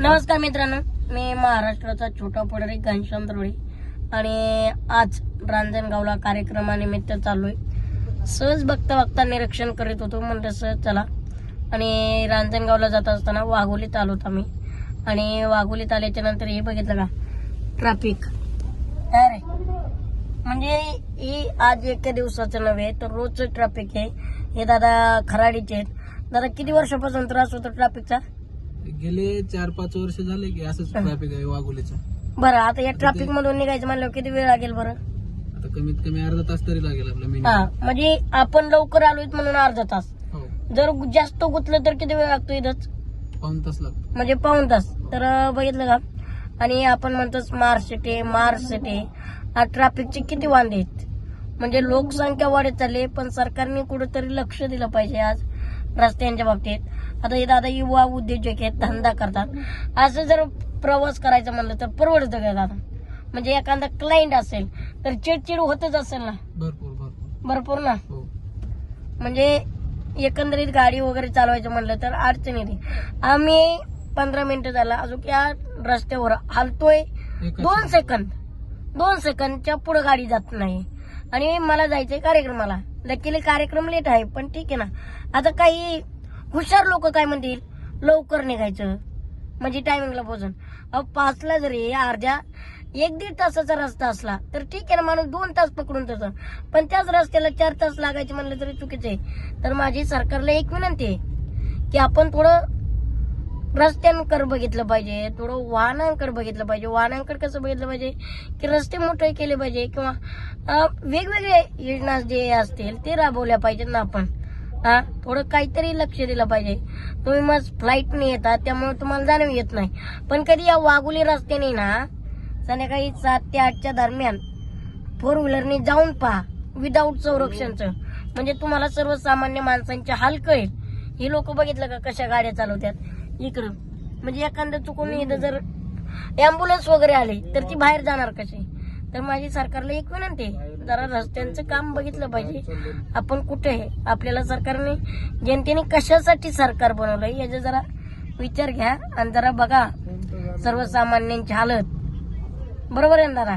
नमस्कार मित्रांनो मी महाराष्ट्राचा छोटा पुढारी घनश्याम द्रोडी आणि आज रांजणगावला कार्यक्रमानिमित्त चालू आहे सहज बघता बघता निरीक्षण करीत होतो म्हणलं सहज चला. आणि रांजणगावला जात असताना वाघोलीत आलो होतो आम्ही. आणि वाघोलीत आल्याच्यानंतर हे बघितलं का? ट्रॅफिक. काय रे? म्हणजे ही आज एका दिवसाचं नव्हे तर रोजचं ट्रॅफिक आहे. हे दादा खराडीचे आहेत. दादा किती वर्षापासून त्रास होतो ट्रॅफिकचा गेले चार पाच वर्ष झाले की असंच ट्रॅफिक आहे वाघोलीचं. बरं आता या ट्रॅफिक मधून निघायचं म्हणलं किती वेळ लागेल बरं? आता कमीत कमी अर्धा तास तरी लागेल आपला हा मिनिमम म्हणजे आपण लवकर आलोय म्हणून अर्धा तास. हो. जर जास्त गुतलं तर किती वेळ लागतो इथंच? पाऊन तास लागतो. म्हणजे पाऊन तास. तर अं, बघितलं का? आणि आपण म्हणतो स्मार्ट सिटी मार्ट सिटी ट्रॅफिकचे किती वांदे आहेत? म्हणजे लोकसंख्या वाढत चालली पण सरकारने कुठेतरी लक्ष दिलं पाहिजे आज. रस्त्यांच्या बाबतीत. आता हे दादा युवा उद्योजक आहेत धंदा करतात. असं जर प्रवास करायचं म्हणलं तर परवडतं का दादा? म्हणजे एखादा क्लायंट असेल तर चिडचिड होतच असेल ना? भरपूर ना? हो. म्हणजे एकंदरीत गाडी वगैरे चालवायचं म्हणलं तर अडचण येते आम्ही पंधरा मिनिटं झाला अजून या रस्त्यावर हलतोय. दोन सेकंद दोन सेकंदच्या पुढे गाडी जात नाही. आणि मला जायचंय कार्यक्रमाला. लकीली कार्यक्रम लेट आहे पण ठीक आहे ना. आता काही हुशार लोक काय म्हणतील? लवकर निघायचं. म्हणजे टायमिंगला पोहोचून. अहो पाचला जरी अर्ध्या एक दीड तासाचा रस्ता असला तर ठीक आहे ना माणूस दोन तास पकडून जातं. पण त्याच रस्त्याला चार तास लागायचे म्हणलं तरी चुकीचं आहे. तर माझी सरकारला एक विनंती आहे की आपण थोडं रस्त्यांकडे बघितलं पाहिजे. थोडं वाहनांकडे बघितलं पाहिजे. वाहनांकडे कसं बघितलं पाहिजे? की रस्ते मोठे केले पाहिजे किंवा वेगवेगळ्या वेगवेगळे योजना जे असतील ते राबवल्या पाहिजेत ना आपण. हा? थोडं काहीतरी लक्ष दिलं पाहिजे. तुम्ही मग फ्लाईटने येतात त्यामुळे तुम्हाला जाणीव येत नाही. पण कधी या वाघुली रस्त्याने ना संध्याकाळी सात ते आठच्या दरम्यान फोर व्हीलरने जाऊन पहा विदाऊट संरक्षणचं. म्हणजे तुम्हाला सर्वसामान्य माणसांचे हाल कळेल. ही लोक बघितलं का कशा गाड्या चालवतात इकडं. म्हणजे एखादं चुकून इथं जर अँब्युलन्स वगैरे आली तर ती बाहेर जाणार कशी? तर माझी सरकारला एक विनंती आहे जरा रस्त्यांचं काम बघितलं पाहिजे. आपण कुठे आहे? आपल्याला सरकारने जनतेने कशासाठी सरकार बनवलं याचा जरा विचार घ्या आणि जरा बघा. सर्वसामान्यांची हालत. बरोबर आहे ना दादा?